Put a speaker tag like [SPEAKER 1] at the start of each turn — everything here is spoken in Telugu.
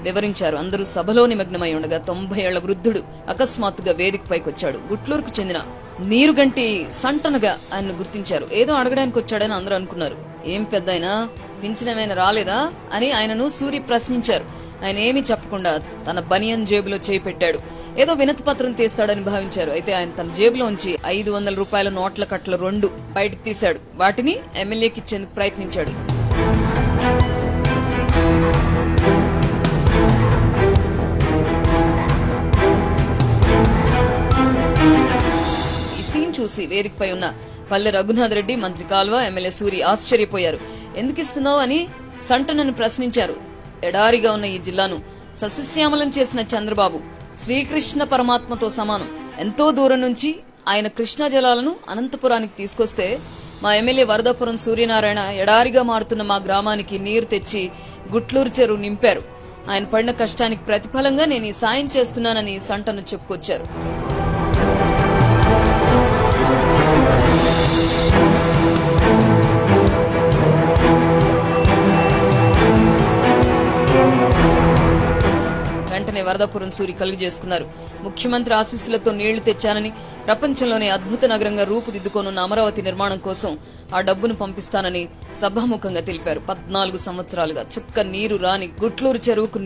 [SPEAKER 1] వివరించారు. అందరూ సభలో నిమగ్నమై ఉండగా తొంభై ఏళ్ళ వృద్ధుడు అకస్మాత్తుగా వేదికపైకి వచ్చాడు. గుట్లూరుకు చెందిన నీరుగంటి సంటనగా ఆయన గుర్తించారు. ఏదో అడగడానికి వచ్చాడని అందరూ అనుకున్నారు. ఏం పెద్ద పెద్దాయనా? పింఛనమైనా రాలేదా? అని ఆయనను సూరి ప్రశ్నించారు. ఆయన ఏమీ చెప్పకుండా తన బనియన్ జేబులో చేయి పెట్టాడు. ఏదో వినతి పత్రం తీస్తాడని భావించారు. అయితే ఆయన తన జేబులోంచి ఐదు వందల రూపాయల నోట్ల కట్ల రెండు బయటకు తీశాడు. వాటిని ఎమ్మెల్యేకి ఇచ్చేందుకు ప్రయత్నించాడు. ఈ చూసి వేదికపై ఉన్న పల్లె రఘునాథ్ రెడ్డి మంత్రి కాల్వ ఎమ్మెల్యే సూరి ఆశ్చర్యపోయారు. ఎందుకు ఇస్తున్నావు అని సంటనను ప్రశ్నించారు. ఎడారిగా ఉన్న ఈ జిల్లాను సస్యశ్యామలం చేసిన చంద్రబాబు శ్రీకృష్ణ పరమాత్మతో సమానం. ఎంతో దూరం నుంచి ఆయన కృష్ణా జలాలను అనంతపురానికి తీసుకొస్తే మా ఎమ్మెల్యే వరదాపురం సూర్యనారాయణ ఎడారిగా మారుతున్న మా గ్రామానికి నీరు తెచ్చి గుట్లూరు చెరువు నింపారు. ఆయన పడిన కష్టానికి ప్రతిఫలంగా నేను ఈ సాయం చేస్తున్నానని సంటను చెప్పుకొచ్చారు. వెంటనే వరదాపురం సూరి కలుగు చేసుకున్నారు. ముఖ్యమంత్రి ఆశీస్సులతో నీళ్ళు తెచ్చానని ప్రపంచంలోనే అద్భుత నగరంగా రూపుదిద్దుకోనున్న అమరావతి నిర్మాణం కోసం ఆ డబ్బును పంపిస్తానని సభాముఖంగా తెలిపారు. పద్నాలుగు సంవత్సరాలుగా చుక్క నీరు రాని గుట్లూరు చెరువుకు